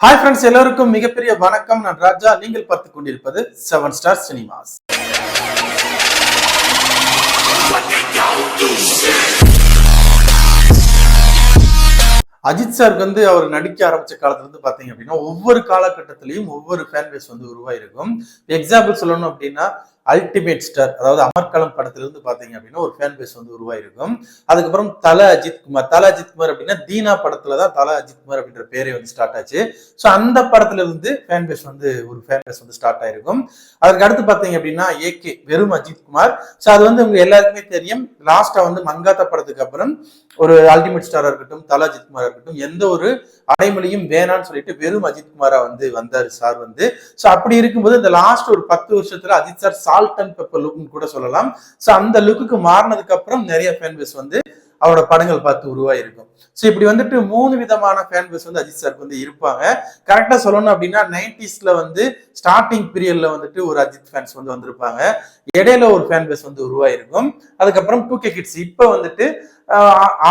Hi friends எல்லோருக்கும் மிகப்பெரிய வணக்கம். நான் ராஜா. நீங்கள் பார்த்து கொண்டிருப்பது செவன் ஸ்டார் சினிமாஸ் அஜித் சாருக்கு வந்து அவர் நடிக்க ஆரம்பிச்ச காலத்துல இருந்து பாத்தீங்க அப்படின்னா ஒவ்வொரு காலகட்டத்திலையும் ஒவ்வொரு ஃபேன் பேஸ் வந்து உருவாயிருக்கும். எக்ஸாம்பிள் சொல்லணும் அப்படின்னா அல்டிமேட் ஸ்டார் அதாவது அமர்கலம் படத்துல இருந்து அப்படின்னா ஒரு ஃபேன் பேஸ் வந்து உருவாயிருக்கும். அதுக்கப்புறம் தல அஜித் குமார் தல அஜித் குமார் அப்படின்னா தீனா படத்துல தான் தல அஜித் குமார் அப்படின்ற பேரே வந்து ஸ்டார்ட் ஆச்சு. ஸோ அந்த படத்துல இருந்து ஃபேன் பேஸ் வந்து ஒரு ஃபேன் பேஸ் வந்து ஸ்டார்ட் ஆயிருக்கும். அதுக்கு அடுத்து பார்த்தீங்க அப்படின்னா ஏகே வெறும் அஜித் குமார். ஸோ அது வந்து உங்க எல்லாருக்குமே தெரியும். லாஸ்டா வந்து மங்காத்தா படத்துக்கு அப்புறம் ஒரு அல்டிமேட் ஸ்டாரா இருக்கட்டும் தல அஜித் குமாரா இருக்கட்டும் எந்த ஒரு அடைமொழியும் வேணான்னு சொல்லிட்டு வெறும் அஜித் குமாரா வந்து வந்தார் சார் வந்து. ஸோ அப்படி இருக்கும்போது இந்த லாஸ்ட் ஒரு பத்து வருஷத்துல Ajith sir salt and pepper லுக்னு கூட சொல்லலாம். ஸோ அந்த லுக்குக்கு மாறினதுக்கு அப்புறம் நிறைய ஃபேன் பேஸ் வந்து அவரோட படங்கள் பார்த்து உருவாயிருக்கும். ஸோ இப்படி வந்துட்டு மூணு விதமான ஃபேன் பேஸ் வந்து அஜித் சாருக்கு வந்து இருப்பாங்க. கரெக்டாக சொல்லணும் அப்படின்னா நைன்டிஸில் வந்து ஸ்டார்டிங் பீரியடில் வந்துட்டு ஒரு அஜித் ஃபேன்ஸ் வந்து வந்திருப்பாங்க. இடையில ஒரு ஃபேன் பேஸ் வந்து உருவாயிருக்கும். அதுக்கப்புறம் டூ கே கிட்ஸ் இப்போ வந்துட்டு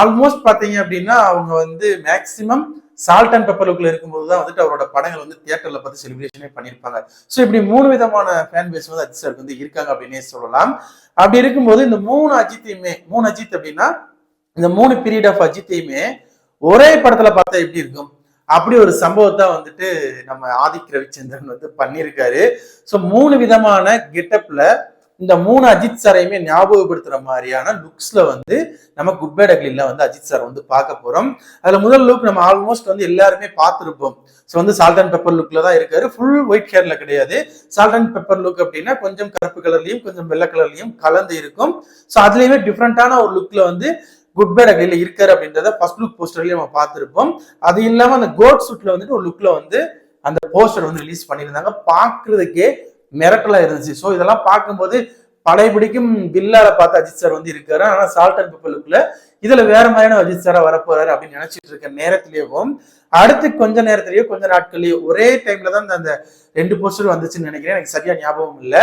ஆல்மோஸ்ட் பார்த்தீங்க அப்படின்னா அவங்க வந்து மேக்சிமம் சால்ட் அண்ட் பெப்பர் லுக்ல இருக்கும்போது தான் வந்துட்டு அவரோட படங்கள் வந்து தியேட்டர்ல பார்த்து செலிப்ரேஷனே பண்ணியிருப்பாங்க. ஸோ இப்படி மூணு விதமான ஃபேன் பேஸ் வந்து அஜித் சாருக்கு வந்து இருக்காங்க அப்படின்னே சொல்லலாம். அப்படி இருக்கும்போது இந்த மூணு அஜித்தையுமே மூணு அஜித் அப்படின்னா இந்த மூணு பீரியட் ஆஃப் அஜித்தையுமே ஒரே படத்துல பார்த்தா எப்படி இருக்கும்? அப்படி ஒரு சம்பவத்தை வந்துட்டு நம்ம ஆதிக் ரவிச்சந்திரன் வந்து பண்ணியிருக்காரு. ஸோ மூணு விதமான கெட்டப்ல இந்த மூணு அஜித் சாரையுமே ஞாபகப்படுத்துற மாதிரியான லுக்ஸ்ல வந்து நம்ம குட் பை அக்லில வந்து அஜித் சார் வந்து பார்க்க போறோம். அதுல முதல் லுக் நம்ம ஆல்மோஸ்ட் வந்து எல்லாருமே பார்த்துருப்போம். ஸோ வந்து சால்ட் அண்ட் பெப்பர் லுக்ல தான் இருக்காரு. ஃபுல் ஒயிட் ஹேர்ல கிடையாது. சால்ட் அண்ட் பெப்பர் லுக் அப்படின்னா கொஞ்சம் கருப்பு கலர்லயும் கொஞ்சம் வெள்ளை கலர்லயும் கலந்து இருக்கும். ஸோ அதுலயுமே டிஃப்ரெண்டான ஒரு லுக்ல வந்து குட் பை அக்லில இருக்காரு அப்படின்றத ஃபர்ஸ்ட் லுக் போஸ்டர்லயே நம்ம பார்த்துருப்போம். அது இல்லாம அந்த கோட் சூட்ல வந்துட்டு ஒரு லுக்ல வந்து அந்த போஸ்டர் வந்து ரிலீஸ் பண்ணியிருந்தாங்க. பார்க்கறதுக்கே மிரட்டலாக இருந்துச்சு. ஸோ இதெல்லாம் பார்க்கும்போது படைபிடிக்கும் பில்லால பார்த்து அஜித் சார் வந்து இருக்காரு. ஆனால் சால்ட் அண்ட் பெப்பர் இதுல வேற மாதிரியான அஜித் சாரா வரப்போறாரு அப்படின்னு நினைச்சிட்டு இருக்க நேரத்திலேயும் அடுத்து கொஞ்ச நேரத்திலேயோ கொஞ்ச நாட்கள்லயோ ஒரே டைம்ல தான் அந்த ரெண்டு போஸ்டர் வந்துச்சுன்னு நினைக்கிறேன். எனக்கு சரியா ஞாபகம் இல்லை.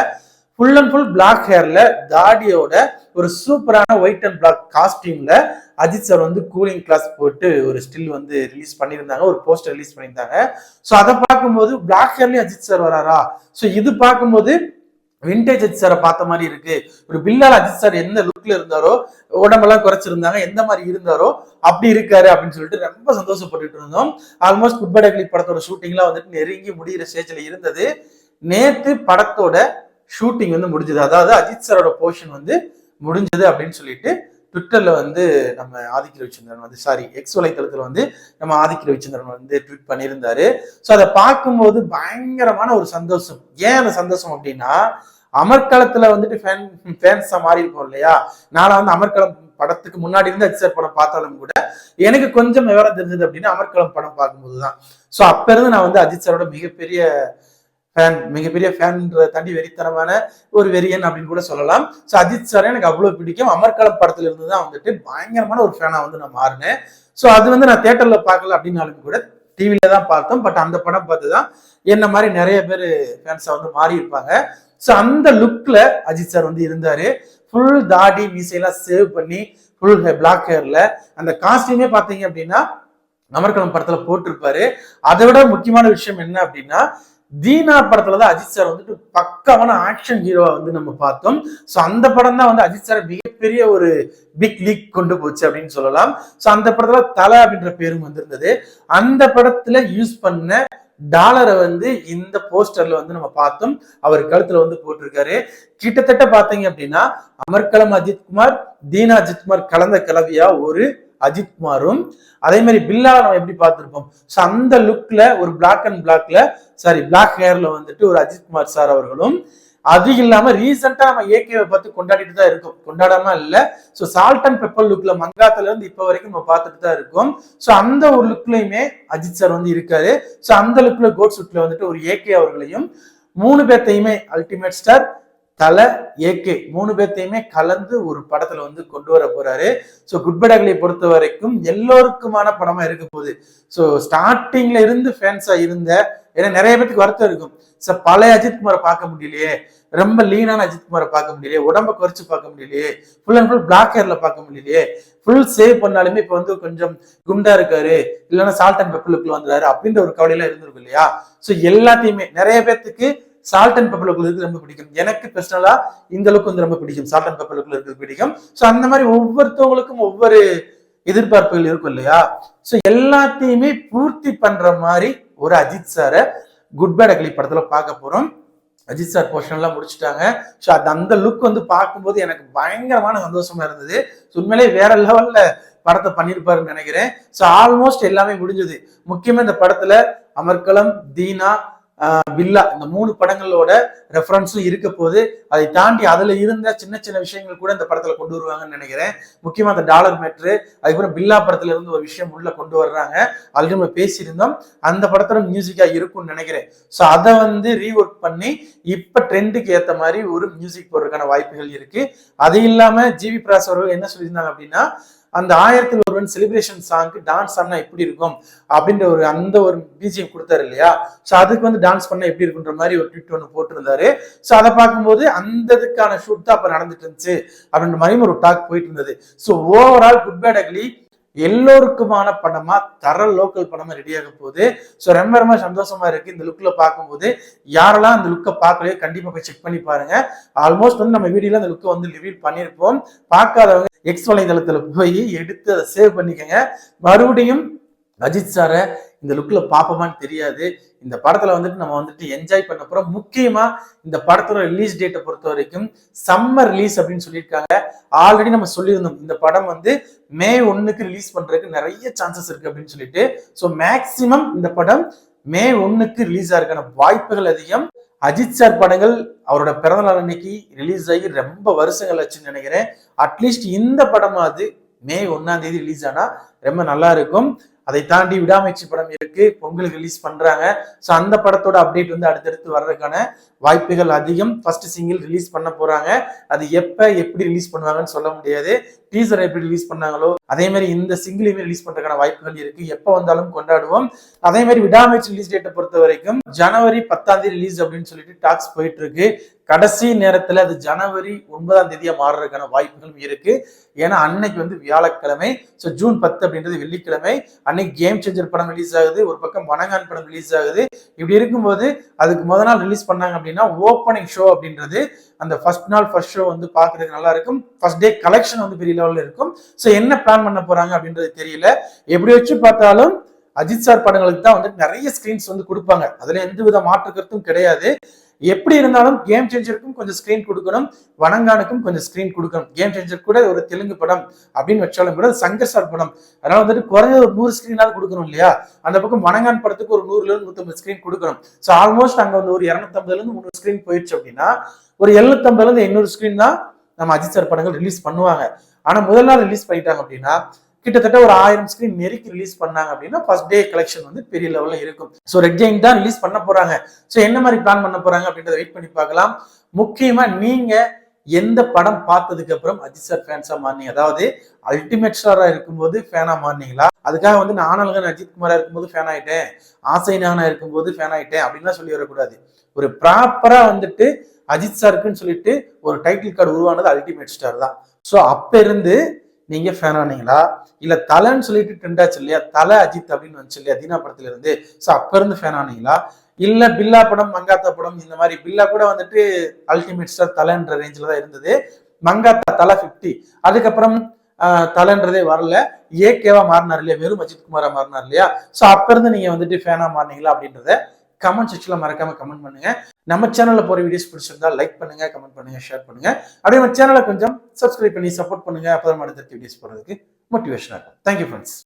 ஃபுல் அண்ட் ஃபுல் பிளாக் ஹேர்ல தாடியோட ஒரு சூப்பரான ஒயிட் அண்ட் பிளாக் காஸ்டியூம்ல அஜித் சார் வந்து கூலிங் கிளாஸ் போட்டு ஒரு ஸ்டில் வந்து ரிலீஸ் பண்ணியிருந்தாங்க. ஒரு போஸ்டர் ரிலீஸ் பண்ணியிருந்தாங்க. ஸோ அதை பார்க்கும்போது பிளாக் ஹேர்லயும் அஜித் சார் வராரா? ஸோ இது பார்க்கும்போது விண்டேஜ் அஜித் சாரை பார்த்த மாதிரி இருக்கு. ஒரு பில்லால் அஜித் சார் எந்த லுக்ல இருந்தாரோ உடம்பெல்லாம் குறைச்சிருந்தாங்க எந்த மாதிரி இருந்தாரோ அப்படி இருக்காரு அப்படின்னு சொல்லிட்டு ரொம்ப சந்தோஷப்பட்டுட்டு இருந்தோம். ஆல்மோஸ்ட் குட்படக்லி படத்தோட ஷூட்டிங்லாம் வந்துட்டு நெருங்கி முடிகிற ஸ்டேஜ்ல இருந்தது. நேத்து படத்தோட ஷூட்டிங் வந்து முடிஞ்சது. அதாவது அஜித் சாரோட போர்ஷன் வந்து முடிஞ்சது அப்படின்னு சொல்லிட்டு ட்விட்டர்ல வந்து நம்ம ஆதிக்க ரவிச்சந்திரன் வந்து சாரி எக்ஸ் வலைத்தளத்தில் வந்து நம்ம ஆதிக்க ரவிச்சந்திரன் வந்து ட்வீட் பண்ணியிருந்தாரு. ஸோ அதை பார்க்கும்போது பயங்கரமான ஒரு சந்தோஷம். ஏன் அந்த சந்தோஷம் அப்படின்னா அமர்க்களத்துல வந்துட்டு ஃபேன் ஃபேன்ஸா மாறி இருப்போம் இல்லையா? நான் வந்து அமர்க்களம் படத்துக்கு முன்னாடி இருந்து அஜித் சார் படம் பார்த்தாலும் கூட எனக்கு கொஞ்சம் விவரம் தெரிஞ்சது அப்படின்னா அமர்க்களம் படம் பார்க்கும்போது தான் ஸோ அப்ப இருந்து நான் வந்து அஜித் சாரோட மிகப்பெரிய ஃபேன் மிகப்பெரிய ஃபேன்ன்ற தாண்டி வெறித்தனமான ஒரு வெறியன் அப்படின்னு கூட சொல்லலாம். ஸோ அஜித் சார் எனக்கு அவ்வளோ பிடிக்கும். அமர்கலம் படத்துல இருந்து தான் வந்துட்டு பயங்கரமான ஒரு ஃபேனா வந்து நான் மாறினேன். ஸோ அது வந்து நான் தேட்டரில் பார்க்கல அப்படின்னாலும் கூட டிவியில தான் பார்த்தோம். பட் அந்த படம் பார்த்து தான் என்ன மாதிரி நிறைய பேர் ஃபேன்ஸா வந்து மாறி இருப்பாங்க. ஸோ அந்த லுக்கில் அஜித் சார் வந்து இருந்தார். ஃபுல் தாடி மீசையெல்லாம் சேவ் பண்ணி ஃபுல் பிளாக் ஹேரில் அந்த காஸ்டியூமே பார்த்தீங்க அப்படின்னா அமர்கலம் படத்தில் போட்டிருப்பாரு. அதை விட முக்கியமான விஷயம் என்ன அப்படின்னா தீனா படத்துல தான் அஜித் சார் வந்துட்டு பக்கமான ஆக்ஷன் ஹீரோவா வந்து நம்ம பார்த்தோம். ஸோ அந்த படம் தான் வந்து அஜித் சார் மிகப்பெரிய ஒரு பிக் லீக் கொண்டு போச்சு அப்படின்னு சொல்லலாம். ஸோ அந்த படத்துல தலை அப்படின்ற பேரும் வந்திருந்தது. அந்த படத்துல யூஸ் பண்ண டாலரை வந்து இந்த போஸ்டர்ல வந்து நம்ம பார்த்தோம். அவர் கழுத்துல வந்து போட்டிருக்காரு. கிட்டத்தட்ட பாத்தீங்க அப்படின்னா அமர்கலம் அஜித் குமார் தீனா அஜித்குமார் கலந்த கலவையா ஒரு அஜித்குமாரும் அதே மாதிரி பில்லா நம்ம எப்படி பார்த்திருப்போம்? ஸோ அந்த லுக்ல ஒரு பிளாக் அண்ட் பிளாக்ல சாரி பிளாக் ஹேர்ல வந்துட்டு ஒரு அஜித் குமார் சார் அவர்களும் அது இல்லாம ரீசெண்டா நம்ம ஏகேவை பார்த்து கொண்டாடிட்டு தான் இருக்கோம். கொண்டாடாம இல்ல. ஸோ சால்ட் அண்ட் பெப்பர் லுக்ல மங்காத்துல இருந்து இப்ப வரைக்கும் நம்ம பார்த்துட்டு தான் இருக்கோம். ஸோ அந்த ஒரு லுக்லயுமே அஜித் சார் வந்து இருக்காரு. ஸோ அந்த லுக்ல கோட் சுட்ல வந்துட்டு ஒரு ஏகே அவர்களையும் மூணு பேர்த்தையுமே அல்டிமேட் ஸ்டார் தலை ஏகே மூணு பேர்த்தையுமே கலந்து ஒரு படத்துல வந்து கொண்டு வர போறாரு. ஸோ குட்படகளை பொறுத்த வரைக்கும் எல்லோருக்குமான படமா இருக்க போகுது. ஸோ ஸ்டார்டிங்ல இருந்து ஃபேன்ஸா இருந்த ஏன்னா நிறைய பேருக்கு வருத்தம் இருக்கும். சார் பழைய அஜித்குமாரை பார்க்க முடியலையே. ரொம்ப லீனான அஜித்குமாரை பார்க்க முடியலையே. உடம்ப குறைச்சு பார்க்க முடியலையே. ஃபுல் அண்ட் ஃபுல் பிளாக் ஹேர்ல பார்க்க முடியலையே. ஃபுல் சேவ் பண்ணாலுமே இப்போ வந்து கொஞ்சம் குண்டா இருக்காரு. இல்லைன்னா சால்ட் அண்ட் பெப்பலுக்குள்ள வந்துறாரு அப்படின்ற ஒரு கவலையெல்லாம் இருந்திருக்கும் இல்லையா? ஸோ எல்லாத்தையுமே நிறைய பேர்த்துக்கு சால்ட் அண்ட் பெப்பர் லுக்கில் ரொம்ப பிடிக்கும். எனக்கு பர்சனலா இந்த லுக் வந்து ரொம்ப பிடிக்கும். சால்ட் அண்ட் பெப்பர் இருக்கிறது பிடிக்கும். ஸோ அந்த மாதிரி ஒவ்வொருத்தவங்களுக்கும் ஒவ்வொரு எதிர்பார்ப்புகள் இருக்கும் இல்லையா? ஸோ எல்லாத்தையுமே பூர்த்தி பண்ற மாதிரி ஒரு அஜித் சாரை குட் பேட் அக்லி படத்துல பார்க்க போறோம். அஜித் சார் போர்ஷன்லாம் முடிச்சுட்டாங்க. ஸோ அது அந்த லுக் வந்து பார்க்கும்போது எனக்கு பயங்கரமான சந்தோஷமா இருந்தது. உண்மையிலே வேற லெவல்ல படத்தை பண்ணியிருப்பாருன்னு நினைக்கிறேன். ஸோ ஆல்மோஸ்ட் எல்லாமே முடிஞ்சது. முக்கியமா இந்த படத்துல அமர்கலம் தீனா பில்லா இந்த மூணு படங்களோட ரெஃபரன்ஸும் இருக்க போது அதை தாண்டி அதுல இருந்த சின்ன சின்ன விஷயங்கள் கூட இந்த படத்துல கொண்டு வருவாங்கன்னு நினைக்கிறேன். முக்கியமா அந்த டாலர் மேட்ரு அதுக்கப்புறம் பில்லா படத்துல இருந்து ஒரு விஷயம் உள்ள கொண்டு வர்றாங்க. ஆல்ரெடி நம்ம பேசியிருந்தோம். அந்த படத்துல மியூசிக்கா இருக்கும்னு நினைக்கிறேன். ஸோ அதை வந்து ரீஒர்க் பண்ணி இப்ப ட்ரெண்டுக்கு ஏத்த மாதிரி ஒரு மியூசிக் போடுறதுக்கான வாய்ப்புகள் இருக்கு. அது இல்லாம ஜிவி பிராஸ் அவர்கள் என்ன சொல்லியிருந்தாங்க அப்படின்னா அந்த ஆயிரத்தில் ஒருவன் செலிப்ரேஷன் சாங்க்கு டான்ஸ் ஆனா எப்படி இருக்கும்? அப்படின்ற ஒரு அந்த ஒரு பிஜிஎம் கொடுத்தாரு இல்லையா? ஸோ அதுக்கு வந்து டான்ஸ் பண்ணா எப்படி இருக்குன்ற மாதிரி ஒரு ட்விட் ஒன்று போட்டிருந்தாரு. ஸோ அதை பார்க்கும்போது அந்த இதுக்கான ஷூட் தான் அப்போ நடந்துட்டு இருந்துச்சு. அப்படின்ற மாதிரியும் ஒரு டாக் போயிட்டு இருந்தது. So overall good bad ugly எல்லோருக்குமான படமா தர லோக்கல் படமா ரெடியாக போகுது ஸோ ரொம்ப ரொம்ப சந்தோஷமா இருக்கு இந்த லுக்ல பார்க்கும்போது. யாரெல்லாம் அந்த லுக்கை பார்க்கலையோ கண்டிப்பா போய் செக் பண்ணி பாருங்க. ஆல்மோஸ்ட் வந்து நம்ம வீடியோல அந்த லுக்கை வந்து ரிவீல் பண்ணியிருப்போம். பார்க்காதவங்க எக்ஸ் வலைதளத்துல போய் எடுத்து அதை சேவ் பண்ணிக்கங்க. மறுபடியும் அஜித் சாரை இந்த லுக்ல பார்ப்போமான்னு தெரியாது. இந்த படத்துல வந்துட்டு நம்ம வந்துட்டு என்ஜாய் பண்ண போறோம். முக்கியமா இந்த படத்தோட ரிலீஸ் டேட்டை பொறுத்த வரைக்கும் சம்மர் ரிலீஸ் அப்படின்னு சொல்லியிருக்காங்க. ஆல்ரெடி நம்ம சொல்லியிருந்தோம் இந்த படம் வந்து மே ஒன்னுக்கு ரிலீஸ் பண்றதுக்கு நிறைய சான்சஸ் இருக்கு அப்படின்னு சொல்லிட்டு. ஸோ மேக்சிமம் இந்த படம் மே ஒன்னுக்கு ரிலீஸ் ஆகிறதுக்கான வாய்ப்புகள் அதிகம். அஜித் சார் படங்கள் அவரோட பிறந்தநாள் அன்னைக்கு ரிலீஸ் ஆகி ரொம்ப வருஷங்கள் ஆச்சுன்னு நினைக்கிறேன். அட்லீஸ்ட் இந்த படமாவது மே ஒன்னாம் தேதி ரிலீஸ் ஆனா ரொம்ப நல்லா இருக்கும். அதை தாண்டி விடாமச்சி படம் இருக்கு. பொங்கலுக்கு ரிலீஸ் பண்றாங்க. ஸோ அந்த படத்தோட அப்டேட் வந்து அடுத்தடுத்து வர்றதுக்கான வாய்ப்புகள் அதிகம். ஃபர்ஸ்ட் சிங்கிள் ரிலீஸ் பண்ண போறாங்க. அது எப்ப எப்படி ரிலீஸ் பண்ணுவாங்கன்னு சொல்ல முடியாது. டீசர் எப்படி ரிலீஸ் பண்ணாங்களோ அதே மாதிரி இந்த சிங்கிளையுமே ரிலீஸ் பண்றதுக்கான வாய்ப்புகள் இருக்கு. எப்போ வந்தாலும் கொண்டாடுவோம். அதே மாதிரி விடாமச்சு ரிலீஸ் டேட்டை பொறுத்த வரைக்கும் ஜனவரி பத்தாம் தேதி ரிலீஸ் அப்படின்னு சொல்லிட்டு டாக்ஸ் போயிட்டு இருக்கு. கடைசி நேரத்துல அது ஜனவரி ஒன்பதாம் தேதியா மாறுறதுக்கான வாய்ப்புகளும் இருக்கு. ஏன்னா அன்னைக்கு வந்து வியாழக்கிழமை. ஸோ ஜூன் பத்து அப்படின்றது வெள்ளிக்கிழமை. அன்னைக்கு கேம் சேஞ்சர் படம் ரிலீஸ் ஆகுது. ஒரு பக்கம் வனங்கான் படம் ரிலீஸ் ஆகுது. இப்படி இருக்கும்போது அதுக்கு முத நாள் ரிலீஸ் பண்ணாங்க அப்படின்னா ஓப்பனிங் ஷோ அப்படின்றது அந்த ஃபர்ஸ்ட் நாள் ஃபர்ஸ்ட் ஷோ வந்து பார்க்கறதுக்கு நல்லா இருக்கும். ஃபர்ஸ்ட் டே கலெக்ஷன் வந்து பெரிய லெவலில் இருக்கும். ஸோ என்ன பிளான் பண்ண போறாங்க அப்படின்றது தெரியல. எப்படி வச்சு பார்த்தாலும் அஜித் சார் படங்களுக்கு தான் வந்துட்டு நிறைய ஸ்கிரீன்ஸ் வந்து கொடுப்பாங்க. அதுல எந்த வித மாற்று கருத்தும் கிடையாது. எப்படி இருந்தாலும் கேம் சேஞ்சருக்கும் கொஞ்சம் ஸ்கிரீன் கொடுக்கணும். வனங்கானுக்கும் கொஞ்சம் ஸ்கிரீன் கொடுக்கணும். கேம் சேஞ்சர் கூட ஒரு தெலுங்கு படம் அப்படின்னு வச்சாலும் கூட சங்கர் சார் படம். அதனால வந்துட்டு குறைஞ்ச ஒரு நூறு ஸ்கிரீனாவது கொடுக்கணும் இல்லையா? அந்த பக்கம் வனங்கான் படத்துக்கு ஒரு நூறுல இருந்து நூற்றம்பது ஸ்கிரீன் கொடுக்கணும். ஸோ ஆல்மோஸ்ட் அங்க வந்து ஒரு இரநூத்தம்பதுல இருந்து முந்நூறு ஸ்கிரீன் போயிடுச்சு அப்படின்னா ஒரு எழுநூத்தம்பதுல இருந்து எண்ணூறு ஸ்கிரீன் தான் நம்ம அஜித் சார் படங்கள் ரிலீஸ் பண்ணுவாங்க. ஆனால் முதல் நாள் ரிலீஸ் பண்ணிட்டாங்க அப்படின்னா கிட்டத்தட்ட ஒரு ஆயிரம் ஸ்கிரீன் நெருக்கி ரிலீஸ் பண்ணாங்க அப்படின்னா ஃபர்ஸ்ட் டே கலெக்ஷன் வந்து பெரிய லெவலில் இருக்கும். ஸோ ரெட் ஜெயின் தான் ரிலீஸ் பண்ண போறாங்க. ஸோ என்ன மாதிரி பிளான் பண்ண போறாங்க அப்படின்றத வெயிட் பண்ணி பார்க்கலாம். முக்கியமா நீங்க எந்த படம் பார்த்ததுக்கு அப்புறம் அஜித் சார் ஃபேன்ஸா மாறினீங்க? அதாவது அல்டிமேட் ஸ்டாரா இருக்கும்போது ஃபேனா மாறினீங்களா? அதுக்காக வந்து நான் ஆனல்கன் அஜித் குமாரா இருக்கும்போது ஃபேன் ஆயிட்டேன். ஆசை நானாக இருக்கும்போது ஃபேன் ஆயிட்டேன் அப்படின்லாம் சொல்லி வரக்கூடாது. ஒரு ப்ராப்பரா வந்துட்டு அஜித் சாருக்குன்னு சொல்லிட்டு ஒரு டைட்டில் கார்டு உருவானது அல்டிமேட் ஸ்டார் தான். ஸோ அப்ப இருந்து நீங்க ஃபேன் ஆனீங்களா? இல்ல தலைன்னு சொல்லிட்டு ட்ரெண்ட் ஆச்சு இல்லையா? தலை அஜித் அப்படின்னு வந்துச்சு இல்லையா? தீனா படத்துல இருந்து ஸோ அப்ப இருந்து ஃபேன் ஆனீங்களா? இல்ல பில்லா படம் மங்காத்தா படம் இந்த மாதிரி பில்லா கூட வந்துட்டு அல்டிமேட் ஸ்டார் தலைன்ற ரேஞ்சில் தான் இருந்தது. மங்காத்தா தலை ஃபிஃப்டி அதுக்கப்புறம் ஆஹ், தலைன்றதே வரல. ஏகேவா மாறினார் இல்லையா? வெறும் அஜித் குமாரா மாறினார் இல்லையா? ஸோ அப்ப இருந்து நீங்க வந்துட்டு ஃபேனா மாறினீங்களா அப்படின்றத கமெண்ட் செக்ஷன்ல மறக்காம கமெண்ட் பண்ணுங்க. நம்ம சேனல்ல போற வீடியோஸ் பிடிச்சிருந்தா லைக் பண்ணுங்க கமெண்ட் பண்ணுங்க ஷேர் பண்ணுங்க. அப்படியே நம்ம சேனலை கொஞ்சம் சப்ஸ்கிரைப் பண்ணி சப்போர்ட் பண்ணுங்க. அப்பதான் அடுத்த வீடியோஸ் போறதுக்கு மோட்டிவேஷனா இருக்கும் தேங்க்யூ ஃப்ரெண்ட்ஸ்